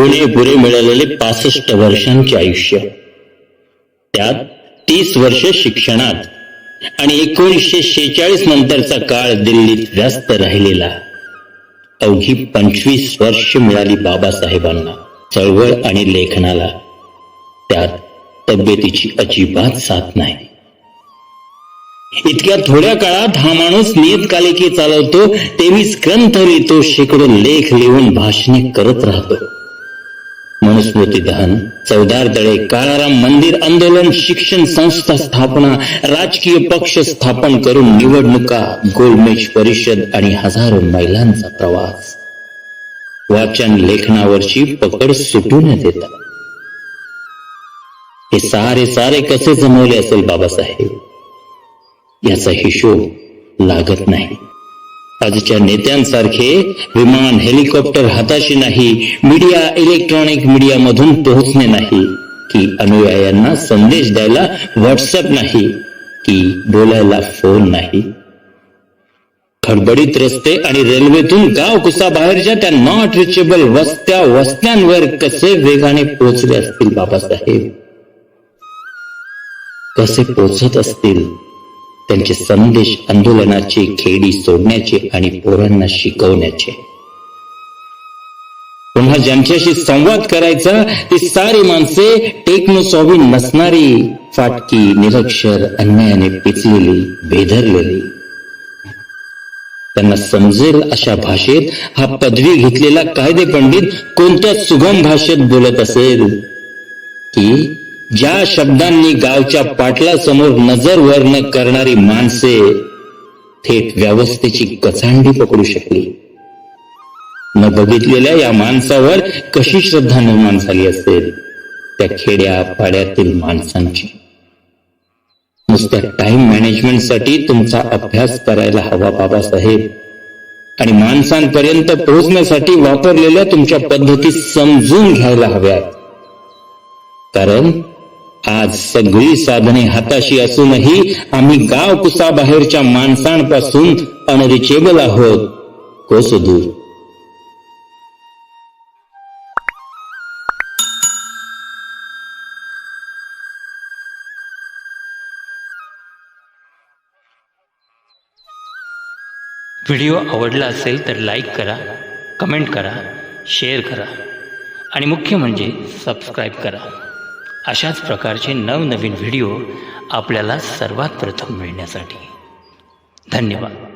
पुणे पुरे मिळालेले पासष्ट वर्षांचे आयुष्य. त्यात तीस वर्ष शिक्षणात आणि एकोणीसशे शेचाळीस नंतरचा काळ दिल्लीत व्यस्त राहिलेला. अवघी पंचवीस वर्ष मिळाली बाबासाहेबांना चळवळ आणि लेखनाला. त्यात तब्येतीची अजिबात साथ नाही. इतक्या थोड्या काळात हा माणूस नियतकालिके चालवतो तेवीस ग्रंथ लिहितो शेकडो लेख लिहून भाषणे करत राहतो. मनुस्मृती दहन चौदार दळे काळाराम मंदिर आंदोलन शिक्षण संस्था स्थापना राजकीय पक्ष स्थापन करून निवडणुका गोलमेज परिषद आणि हजारो महिलांचा प्रवास वाचन लेखनावरची पकड सुटू न देता हे सारे सारे कसे जमवले असेल बाबासाहेब याचा हिशोब लागत नाही आजच्या नेत्यांसारखे विमान हेलिकॉप्टर हाताशी नाही मीडिया इलेक्ट्रॉनिक मीडियामधून पोहोचणे नाही की अनुयायांना संदेश द्यायला व्हॉट्सअप नाही की बोलायला फोन नाही. खडबडीत रस्ते आणि रेल्वेतून गाव कुसाबाहेरच्या त्या नॉट रिचेबल वस्त्या वस्त्यांवर कसे वेगाने पोहोचले असतील बाबासाहेब? कसे पोचत असतील? त्यांचे संदेश आंदोलनाचे खेडी सोडण्याचे आणि पोरांना शिकवण्याचे. पुन्हा ज्यांच्याशी संवाद करायचा ती सारी माणसे टेक्नोसॉवी नसणारी फाटकी निरक्षर अन्यायाने पिचलेली बेधरलेली. त्यांना समजेल अशा भाषेत हा पदवी घेतलेला कायदे पंडित कोणत्या सुगम भाषेत बोलत असेल? की ज्या शब्दांनी गावच्या पाटलासमोर नजर वर्ण करणारी माणसे थेट व्यवस्थेची कचांडी पकडू शकली. न बघितलेल्या या माणसावर कशी श्रद्धा निर्माण झाली असेल? त्या खेड्या पाड्यातील माणसांची. नुसत्या टाइम मॅनेजमेंटसाठी तुमचा अभ्यास करायला हवा बाबासाहेब. आणि माणसांपर्यंत पोहोचण्यासाठी वापरलेल्या तुमच्या पद्धती समजून घ्यायला हव्यात. कारण आज सगळी साधने हाताशी असूनही आम्ही गाव कुसाबाहेरच्या माणसांपासून अनरिचेबल आहोत. कोस दूर व्हिडिओ आवडला असेल तर लाईक करा कमेंट करा शेअर करा आणि मुख्य म्हणजे सबस्क्राईब करा. अशाच प्रकारचे नवनवीन व्हिडिओ आपल्याला सर्वात प्रथम मिळण्यासाठी. धन्यवाद.